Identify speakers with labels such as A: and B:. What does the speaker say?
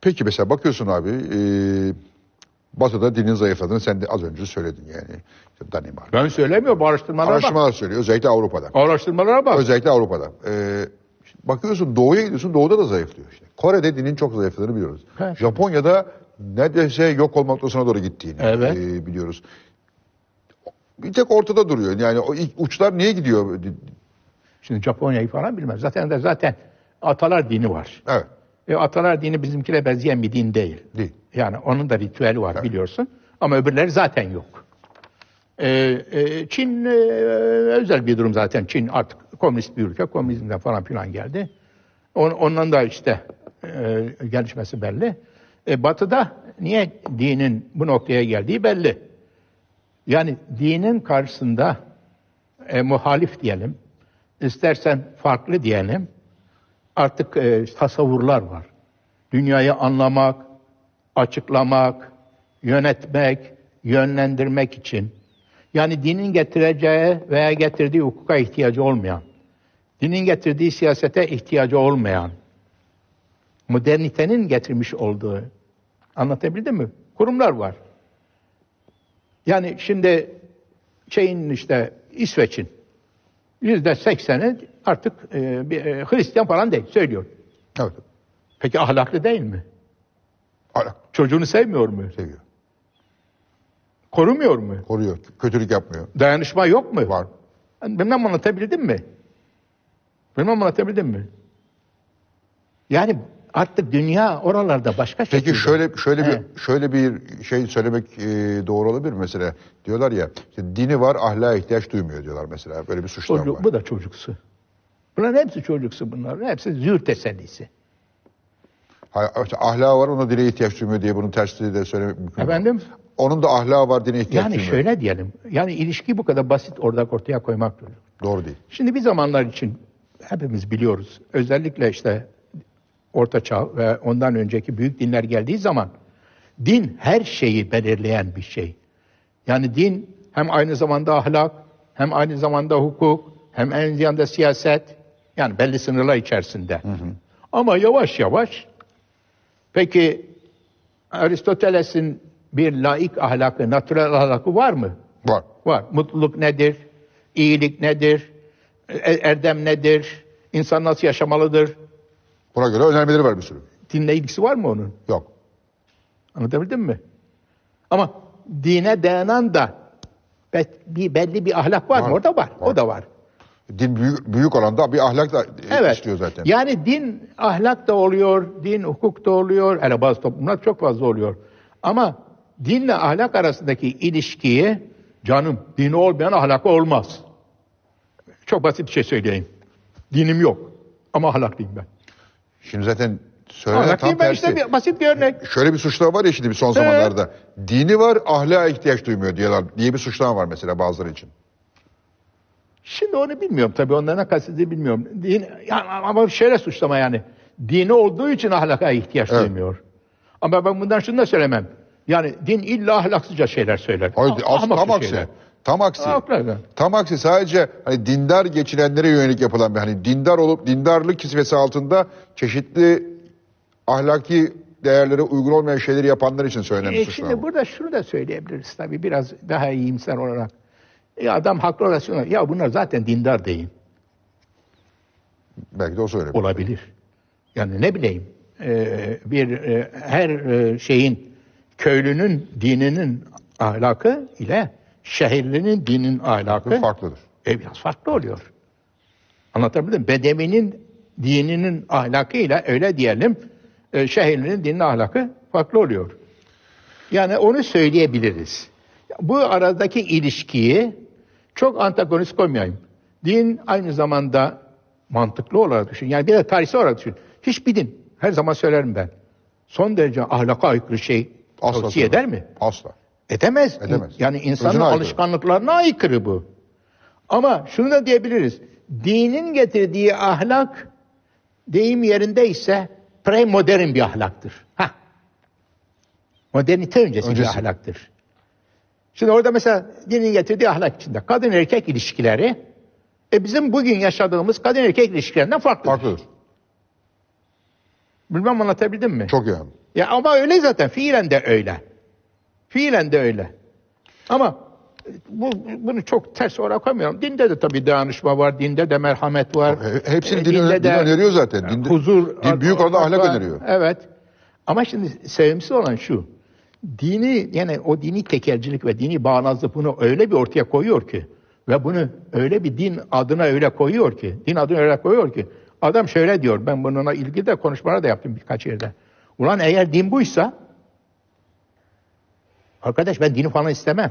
A: Peki mesela bakıyorsun abi e, Batı'da dinin zayıfladığını sen de az önce söyledin yani. İşte Danimarka.
B: Ben söylemiyorum araştırmalara bak.
A: Araştırmalar söylüyor özellikle Avrupa'da.
B: Araştırmalara bak.
A: Özellikle Avrupa'da. Ee, bakıyorsun doğuya gidiyorsun doğuda da zayıflıyor işte. Kore'de dinin çok zayıfladığını biliyoruz.
B: Evet.
A: Japonya'da neredeyse yok olma noktasına doğru gittiğini
B: Evet.
A: e, biliyoruz. Bir tek ortada duruyor. Yani o ilk uçlar niye gidiyor?
B: Şimdi Japonya'yı falan bilmez. Zaten de zaten atalar dini var.
A: Evet.
B: E, atalar dini bizimkine benzeyen bir din değil.
A: Değil.
B: Yani onun da ritüeli var biliyorsun. Ama öbürleri zaten yok. E, e, Çin e, özel bir durum zaten. Çin artık komünist bir ülke. Komünizmden falan filan geldi. On, ondan da işte e, gelişmesi belli. E, batı'da niye dinin bu noktaya geldiği belli. Yani dinin karşısında e, muhalif diyelim, istersen farklı diyelim, artık e, tasavvurlar var. Dünyayı anlamak, açıklamak, yönetmek, yönlendirmek için. Yani dinin getireceği veya getirdiği hukuka ihtiyacı olmayan, dinin getirdiği siyasete ihtiyacı olmayan, modernitenin getirmiş olduğu, anlatabildim mi? Kurumlar var. Yani şimdi şeyin işte İsveç'in yüzde sekseni artık e, bir, e, Hristiyan falan değil söylüyor.
A: Evet.
B: Peki ahlaklı değil mi?
A: Hala
B: Çocuğunu sevmiyor mu?
A: seviyor.
B: Korumuyor mu?
A: Koruyor. Kötülük yapmıyor.
B: Dayanışma yok mu?
A: Var.
B: Bilmem anlatabildim mi? Bilmem anlatabildim mi? Yani artık dünya oralarda başka
A: Peki
B: şekilde.
A: şöyle şöyle
B: He.
A: bir şöyle bir şey söylemek e, doğru olabilir mesela? Diyorlar ya işte dini var ahlaka ihtiyaç duymuyor diyorlar mesela. Böyle bir suçlama
B: Çocuk-
A: var.
B: bu da çocuksu. Bunların hepsi çocuksu bunlar. Hepsi züğür tesellisi.
A: Ha, işte ahlakı var ona dine ihtiyaç duymuyor diye bunun tersini de söylemek mümkün.
B: Efendim?
A: Onun da ahlakı var dine ihtiyaç
B: Yani
A: duymuyor.
B: şöyle diyelim. Yani ilişki bu kadar basit orada ortaya koymak lazım.
A: Doğru değil.
B: Şimdi bir zamanlar için hepimiz biliyoruz. Özellikle işte Orta Çağ ve ondan önceki büyük dinler geldiği zaman din her şeyi belirleyen bir şey. Yani din hem aynı zamanda ahlak, hem aynı zamanda hukuk, hem aynı zamanda siyaset. Yani belli sınırlar içerisinde. Ama yavaş yavaş peki Aristoteles'in bir laik ahlakı, natural ahlakı var mı?
A: Var.
B: Var. Mutluluk nedir? İyilik nedir? E- Erdem nedir? İnsan nasıl yaşamalıdır?
A: Buna göre önermeleri var bir sürü.
B: Dinle ilgisi var mı onun?
A: Yok.
B: Anlatabildim mi? Ama dine dayanan da bir belli bir ahlak var,
A: Var.
B: mı? Orada var.
A: Var.
B: O da var.
A: Din büyük, büyük oranda bir ahlak da
B: Evet.
A: istiyor zaten.
B: Yani din ahlak da oluyor, din hukuk da oluyor. Hele bazı toplumlar çok fazla oluyor. Ama dinle ahlak arasındaki ilişkiyi canım dini olmayan ahlakı olmaz. Çok basit bir şey söyleyeyim. Dinim yok ama ahlaklıyım ben.
A: Şimdi zaten söylenen tam
B: ben
A: tersi.
B: işte bir, basit bir örnek.
A: Şöyle bir suçlama var ya şimdi bir son zamanlarda. Dini var ahlaka ihtiyaç duymuyor diyorlar diye bir suçlama var mesela bazıları için.
B: Şimdi onu bilmiyorum tabii onlara ne kastettiğini bilmiyorum. Din, yani ama şöyle suçlama yani. Dini olduğu için ahlaka ihtiyaç
A: Evet.
B: duymuyor. Ama ben bundan şunu da söylemem. Yani din illa ahlaksızca şeyler söyler.
A: Hayır,
B: Ah-
A: as-
B: ahmakça
A: tam aksi. Tam aksi. Tam aksi sadece hani dindar geçinenlere yönelik yapılan bir hani dindar olup dindarlık kisvesi altında çeşitli ahlaki değerlere uygun olmayan şeyleri yapanlar için söylenen
B: E, şimdi burada şunu da söyleyebiliriz tabii biraz daha iyimser olarak. Ya adam haklı olarak ya bunlar zaten dindar değil.
A: Belki de o söylemiş.
B: Olabilir. Yani ne bileyim e, bir e, her e, şeyin köylünün dininin ahlakı ile şehirlinin dinin ahlakı
A: Farklıdır.
B: e, biraz farklı oluyor. Anlatabildim mi? Bedevinin dininin ahlakıyla öyle diyelim e, şehirlinin dinin ahlakı farklı oluyor. Yani onu söyleyebiliriz. Bu aradaki ilişkiyi çok antagonist koymayayım. Din aynı zamanda mantıklı olarak düşün. Yani bir de tarihsel olarak düşün. Hiçbir din, her zaman söylerim ben, son derece ahlaka aykırı şey
A: Asla
B: tavsiye eder mi?
A: Asla.
B: Edemez.
A: Edemez.
B: Yani insanın
A: Özüne aykırı.
B: alışkanlıklarına aykırı bu. Ama şunu da diyebiliriz. Dinin getirdiği ahlak deyim yerindeyse premodern bir ahlaktır. Hah. Modernite öncesi,
A: Öncesi.
B: bir ahlaktır. Şimdi orada mesela dinin getirdiği ahlak içinde kadın erkek ilişkileri e bizim bugün yaşadığımız kadın erkek ilişkilerinden farklıdır.
A: Farklıdır.
B: Bilmem anlatabildim mi?
A: Çok yani.
B: Ya ama öyle zaten fiilen de öyle. Fiilen de öyle. Ama bu, bunu çok ters olarak koymuyorum. Dinde de tabii dayanışma var, dinde de merhamet var.
A: He- hepsini
B: E,
A: din,
B: dinde
A: din öneriyor zaten. Dinde-
B: huzur,
A: din büyük oranda ahlak
B: var.
A: öneriyor.
B: Evet. Ama şimdi sevimsiz olan şu. Dini yani o dini tekelcilik ve dini bağnazlık bunu öyle bir ortaya koyuyor ki ve bunu öyle bir din adına öyle koyuyor ki, din adına öyle koyuyor ki adam şöyle diyor. Ben bununla ilgili de konuşmalar da yaptım birkaç yerde. Ulan eğer din buysa arkadaş ben dini falan istemem.